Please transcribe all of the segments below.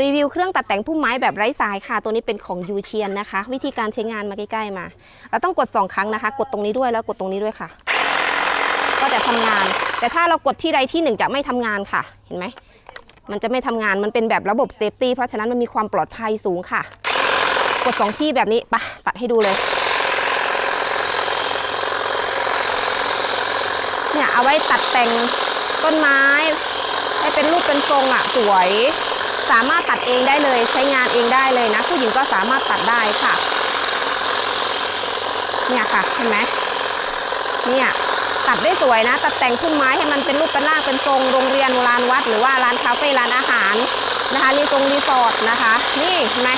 รีวิวเครื่องตัดแต่งพุ่มไม้แบบไร้สายค่ะ ตัวนี้เป็นของยูเชียนนะคะ วิธีการใช้งานมาใกล้ๆมาเราต้องกด 2 ครั้งนะคะ กดตรงนี้ด้วยแล้วกดตรงนี้ด้วยค่ะ ก็จะทำงาน แต่ถ้าเรากดที่ใดที่หนึ่งจะไม่ทำงานค่ะ เห็นไหมมันจะไม่ทำงานมันเป็นแบบระบบเซฟตี้เพราะฉะนั้นมันมีความปลอดภัยสูงค่ะ กด 2 ที่แบบนี้ปะตัดให้ดูเลยเนี่ยเอาไว้ตัดแต่งต้นไม้ ให้เป็นรูปเป็นทรงอะ สวย สามารถตัดเองได้เลย ใช้งานเองได้เลยนะ ผู้หญิงก็สามารถตัดได้ค่ะ เนี่ยค่ะเห็นไหมเนี่ยตัดได้สวยนะ ตัดแต่งพุ่มไม้ให้มันเป็นรูปเป็นร่างเป็นทรงโรงเรียนลานวัด หรือว่าร้านคาเฟ่ร้านอาหารนะคะรีสอร์ทรีสอร์ทนะคะ นี่เห็นไหม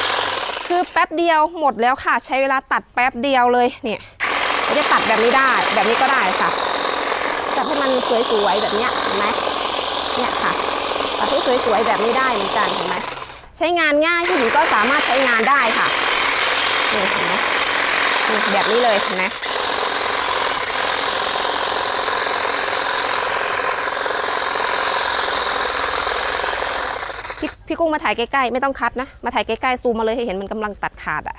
คือแป๊บเดียวหมดแล้วค่ะ ใช้เวลาตัดแป๊บเดียวเลยเนี่ยจะตัดแบบนี้ได้ แบบนี้ก็ได้ค่ะตัดให้มันสวยๆแบบเนี้ยเห็นไหมเนี่ยค่ะ ตัดให้สวยๆแบบนี้ได้เหมือนกันเห็นไหมใช้งานง่ายผู้หญิงก็สามารถใช้งานได้ค่ะนี่เห็นไหมนี่แบบนี้เลยเห็นไหมพี่กุ้งมาถ่ายใกล้ๆไม่ต้องคัดนะ มาถ่ายใกล้ๆซูมมาเลยให้เห็นมันกำลังตัดขาดอะ่ะ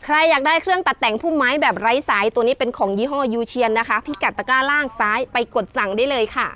ใค รอยากได้เครื่องตัดแต่งพุ่มไม้แบบไร้สายตัวนี้เป็นของยี่ห้อยูเชียนนะคะ พิกัดตะกร้าล่างซ้ายไปกดสั่งได้เลยค่ะ